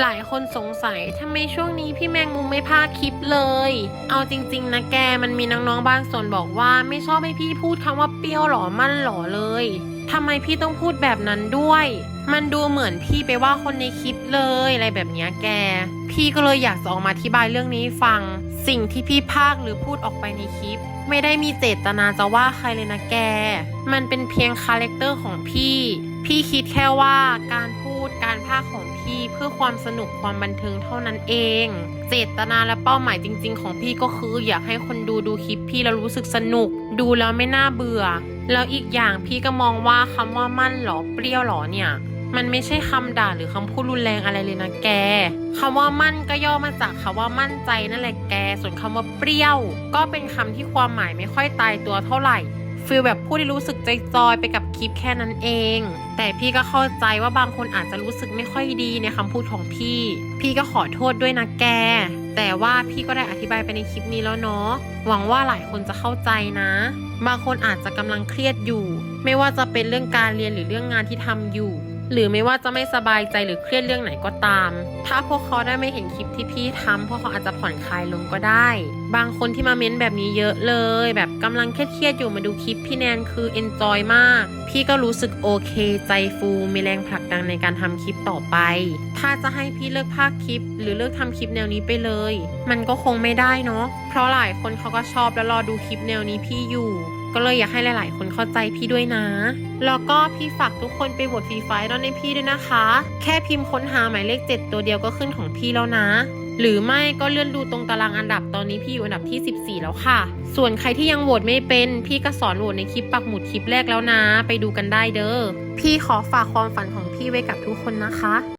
หลายคนสงสัยทำไมช่วงนี้พี่แมงมุมไม่พาคลิปเลย เอาจริงๆนะแกมันมีน้องๆบางส่วนบอกว่าไม่ชอบให้พี่พูดคำว่าเปรี้ยวหรอมั่นหรอเลยทำไมพี่ต้องพูดแบบนั้นด้วย มันดูเหมือนพี่ไปว่าคนในคลิปเลยอะไรแบบนี้แก พี่ก็เลยอยากจะออกมาอธิบายเรื่องนี้ฟัง สิ่งที่พี่พากหรือพูดออกไปในคลิป ไม่ได้มีเจตนาจะว่าใครเลยนะแก มันเป็นเพียงคาแรคเตอร์ของพี่ พี่คิดแค่ว่าการพูด การพากย์ของพี่เพื่อความสนุกความบันเทิงเท่านั้นเอง เจตนาและเป้าหมายจริง ๆ ของพี่ก็คือ อยากให้คนดูดูคลิปพี่แล้วรู้สึกสนุก ดูแล้วไม่น่าเบื่อ แล้วอีกอย่างพี่ก็มองว่าคำว่ามั่นหรอเปรี้ยวหรอเนี่ยมันไม่ใช่คำด่าหรือคำพูดรุนแรงอะไรเลยนะแกคำว่ามั่นก็ย่อมาจากคำว่ามั่นใจนั่นแหละแก ส่วนคำว่าเปรี้ยว ก็เป็นคำที่ความหมายไม่ค่อยตายตัวเท่าไหร่ ฟีลแบบพูดที่รู้สึกใจจอยไปกับคลิปแค่นั้นเอง แต่พี่ก็เข้าใจว่าบางคนอาจจะรู้สึกไม่ค่อยดีในคำพูดของพี่ พี่ก็ขอโทษด้วยนะแก แต่ว่าพี่ก็ได้อธิบายไปในคลิปนี้แล้วเนาะ หวังว่าหลายคนจะเข้าใจนะ บางคนอาจจะกำลังเครียดอยู่ ไม่ว่าจะเป็นเรื่องการเรียนหรือเรื่องงานที่ทำอยู่ หรือไม่ว่าจะไม่สบายใจหรือเครียดเรื่องไหนก็ตาม ถ้าพวกเขาได้ไม่เห็นคลิปที่พี่ทำพวกเขาอาจจะผ่อนคลายลงก็ได้ บางคนที่มาเม้นแบบนี้เยอะเลย แบบกำลังเครียดๆอยู่มาดูคลิปพี่แนนคือเอนจอยมาก พี่ก็รู้สึกโอเคใจฟูมีแรงผลักดันในการทำคลิปต่อไป ถ้าจะให้พี่เลิกภาคคลิป หรือเลิกทำคลิปแนวนี้ไปเลย มันก็คงไม่ได้เนาะเพราะหลายคนเขาก็ชอบและรอดูคลิปแนวนี้พี่อยู่ ก็เลยอยากให้หลาย ๆ คนเข้าใจพี่ด้วยนะ แล้วก็พี่ฝากทุกคนไปโหวตฟรีไฟล์ดอนในพี่ด้วยนะคะ แค่พิมพ์ค้นหาหมายเลข 7 ตัวเดียวก็ขึ้นของพี่แล้วนะหรือไม่ก็เลื่อนดูตรงตารางอันดับตอนนี้พี่อยู่อันดับที่ 14 แล้วค่ะ ส่วนใครที่ยังโหวตไม่เป็น พี่ก็สอนโหวตในคลิปปักหมุดคลิปแรกแล้วนะ ไปดูกันได้เด้อ พี่ขอฝากความฝันของพี่ไว้กับทุกคนนะคะ